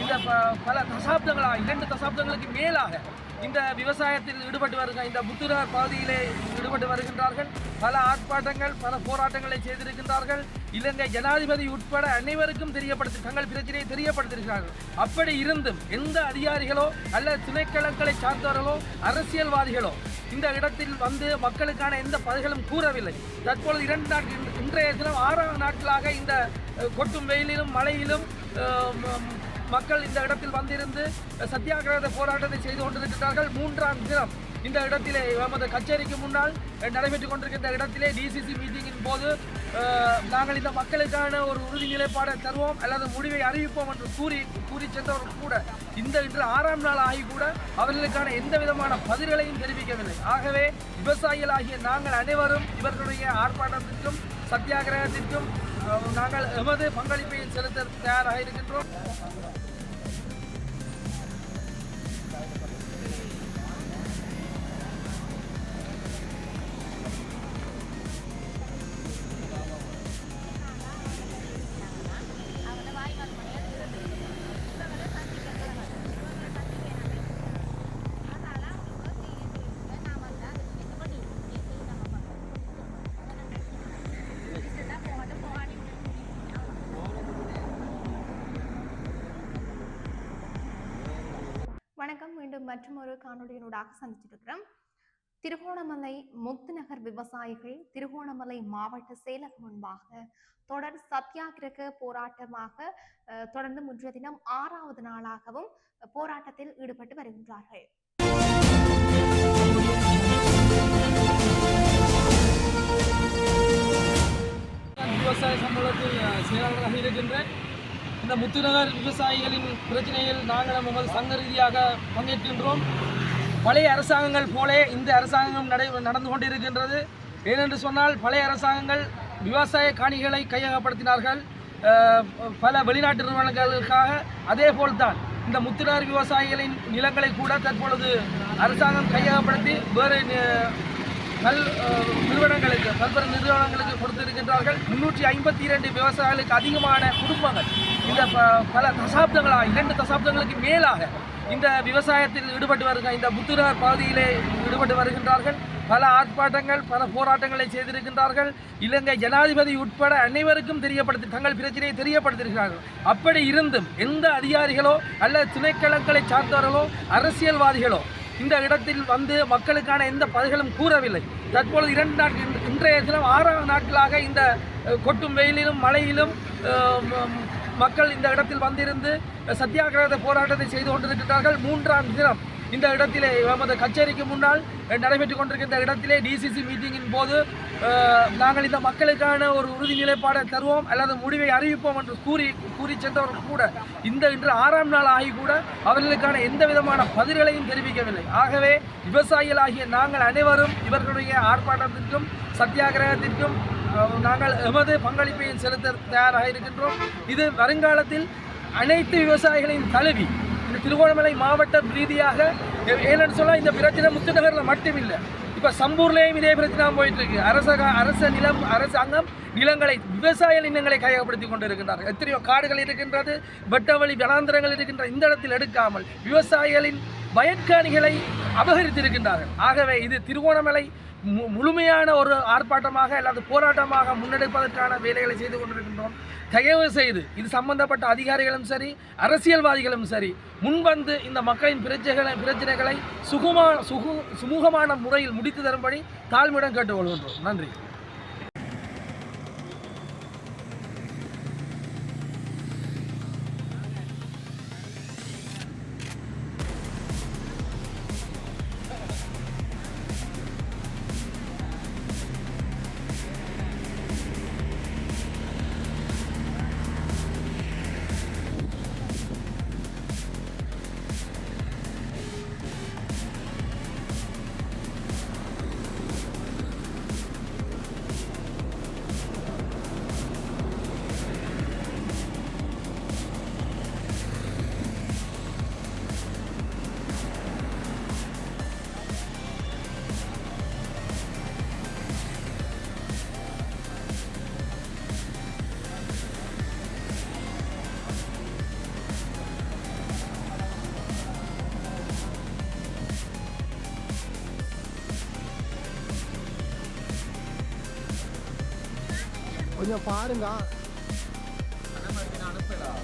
இந்த ப- பல தசாப்தங்களாக இரண்டு தசாப்தங்களுக்கு மேலாக இந்த விவசாயத்தில் ஈடுபட்டு வருகிற இந்த புத்துரார் பகுதியிலே ஈடுபட்டு வருகின்றார்கள். பல ஆர்ப்பாட்டங்கள் பல போராட்டங்களை செய்திருக்கின்றார்கள். இலங்கை ஜனாதிபதி உட்பட அனைவருக்கும் தெரியப்படுத்தி தங்கள் பிரச்சனையை தெரியப்படுத்தியிருக்கிறார்கள். அப்படி இருந்தும் எந்த அதிகாரிகளோ அல்ல திணைக்களங்களை சார்ந்தவர்களோ அரசியல்வாதிகளோ இந்த இடத்தில் வந்து மக்களுக்கான எந்த பதில்களும் கூறவில்லை. தற்பொழுது இரண்டு நாட்கள் இன்றைய தினம் ஆறாம் நாட்களாக இந்த கொட்டும் வெயிலிலும் மழையிலும் மக்கள் இந்த இடத்தில் வந்திருந்து சத்தியாகிரக போராட்டத்தை செய்து கொண்டிருக்கிறார்கள். மூன்றாம் தினம் இந்த இடத்திலே எமது கச்சேரிக்கு முன்னால் நடைபெற்றுக் கொண்டிருக்கின்ற இடத்திலே டிசிசி மீட்டிங்கின் போது நாங்கள் இந்த மக்களுக்கான ஒரு உறுதி நிலைப்பாடை தருவோம் அல்லது முடிவை அறிவிப்போம் என்று கூறி கூறி சென்றவர்கள் கூட இந்த இன்று ஆறாம் நாள் ஆகி கூட அவர்களுக்கான எந்த விதமான பதில்களையும் தெரிவிக்கவில்லை. ஆகவே விவசாயிகளாகிய நாங்கள் அனைவரும் இவர்களுடைய ஆர்ப்பாட்டத்திற்கும் சத்தியாகிரகத்திற்கும் நாங்கள் எமது பங்களிப்பை செலுத்த தயாராக இருக்கின்றோம். மற்றும் ஒரு காணொலியினூடாக சந்திச்சிருக்கிறோம் திருகோணமலை முத்துநகர் விவசாயிகள் திருகோணமலை மாவட்ட செயலகம் முன்பாக தொடர் சத்தியாகிரக போராட்டமாக தொடர்ந்து முன்றைய தினம் ஆறாவது நாளாகவும் போராட்டத்தில் ஈடுபட்டு வருகின்றார்கள். இந்த முத்துநகர் விவசாயிகளின் பிரச்சனையில் நாங்கள் நமது சங்க ரீதியாக பங்கேற்கின்றோம். பழைய அரசாங்கங்கள் போலே இந்த அரசாங்கம் நடை நடந்து கொண்டிருக்கின்றது. ஏனென்று சொன்னால் பழைய அரசாங்கங்கள் விவசாய காணிகளை கையகப்படுத்தினார்கள். பல வெளிநாட்டு நிறுவனங்களுக்காக. அதே போல்தான் இந்த முத்துநகர் விவசாயிகளின் நிலங்களை கூட தற்பொழுது அரசாங்கம் கையகப்படுத்தி வேறு நல் பல் நிறுவனங்களுக்கு பல்வேறு நிறுவனங்களுக்கு கொடுத்திருக்கின்றார்கள். முன்னூற்றி ஐம்பத்தி இரண்டு விவசாயிகளுக்கு அதிகமான குடும்பங்கள். இந்த ப- பல தசாப்தங்களாக இரண்டு தசாப்தங்களுக்கு மேலாக இந்த விவசாயத்தில் ஈடுபட்டு வருகிற இந்த புத்துரார் பகுதியிலே ஈடுபட்டு வருகின்றார்கள். பல ஆர்ப்பாட்டங்கள் பல போராட்டங்களை செய்திருக்கின்றார்கள். இலங்கை ஜனாதிபதி உட்பட அனைவருக்கும் தெரியப்படுத்தி தங்கள் பிரச்சனையை தெரியப்படுத்தியிருக்கிறார்கள். அப்படி இருந்தும் எந்த அதிகாரிகளோ அல்ல திணைக்களங்களை சார்ந்தவர்களோ அரசியல்வாதிகளோ இந்த இடத்தில் வந்து மக்களுக்கான எந்த பதில்களும் கூறவில்லை. தற்பொழுது இரண்டு நாட்கள் இன்றைய தினம் ஆறாம் நாட்களாக இந்த கொட்டும் வெயிலிலும் மழையிலும் மக்கள் இந்த இடத்தில் வந்திருந்து சத்தியாகிரக போராட்டத்தை செய்து கொண்டிருக்கிறார்கள் மூன்றாம் தினம் இந்த இடத்திலே எமது கச்சேரிக்கு முன்னால் நடைபெற்று கொண்டிருக்கின்ற இடத்திலே டிசிசி மீட்டிங்கின் போது நாங்கள் இந்த மக்களுக்கான ஒரு உறுதி நிலைப்பாடை தருவோம் அல்லது முடிவை அறிவிப்போம் என்று கூறி கூறி சென்றவர்கள் கூட இந்த இன்று ஆறாம் நாள் ஆகி கூட அவர்களுக்கான எந்த விதமான பதில்களையும் தெரிவிக்கவில்லை. ஆகவே விவசாயிகளாகிய நாங்கள் அனைவரும் இவர்களுடைய ஆர்ப்பாட்டத்திற்கும் சத்தியாகிரகத்திற்கும் நாங்கள் எமது பங்களிப்பையும் செலுத்த தயாராக இருக்கின்றோம். இது வருங்காலத்தில் அனைத்து விவசாயிகளின் தழுவி இந்த திருகோணமலை மாவட்டம் ரீதியாக ஏன்னு சொன்னால் இந்த பிரச்சனை முத்துநகரில் மட்டுமில்லை. இப்போ சம்பூர்லேயும் இதே பிரச்சனை போயிட்டு இருக்கு அரச அரச நிலம் அரசாங்கம் நிலங்களை விவசாய நிலங்களை கையகப்படுத்தி கொண்டிருக்கின்றார்கள். எத்தனையோ காடுகள் இருக்கின்றது வெட்டவழி வனாந்திரங்கள் இருக்கின்ற இந்த இடத்தில் எடுக்காமல் விவசாயிகளின் வயற்காணிகளை அபகரித்திருக்கின்றார்கள். ஆகவே இது திருகோணமலை முழுமையான ஒரு ஆர்ப்பாட்டமாக அல்லது போராட்டமாக முன்னெடுப்பதற்கான வேலைகளை செய்து கொண்டிருக்கின்றோம். தயவு செய்து இது சம்பந்தப்பட்ட அதிகாரிகளும் சரி அரசியல்வாதிகளும் சரி முன்வந்து இந்த மக்களின் பிரச்சனைகளை பிரச்சனைகளை சுகுமா சுகு சுமூகமான முறையில் முடித்து தரும்படி தாழ்மையுடன் கேட்டுக்கொள்கின்றோம். நன்றி. கொஞ்சம் பாருங்க. அனுப்பலாம்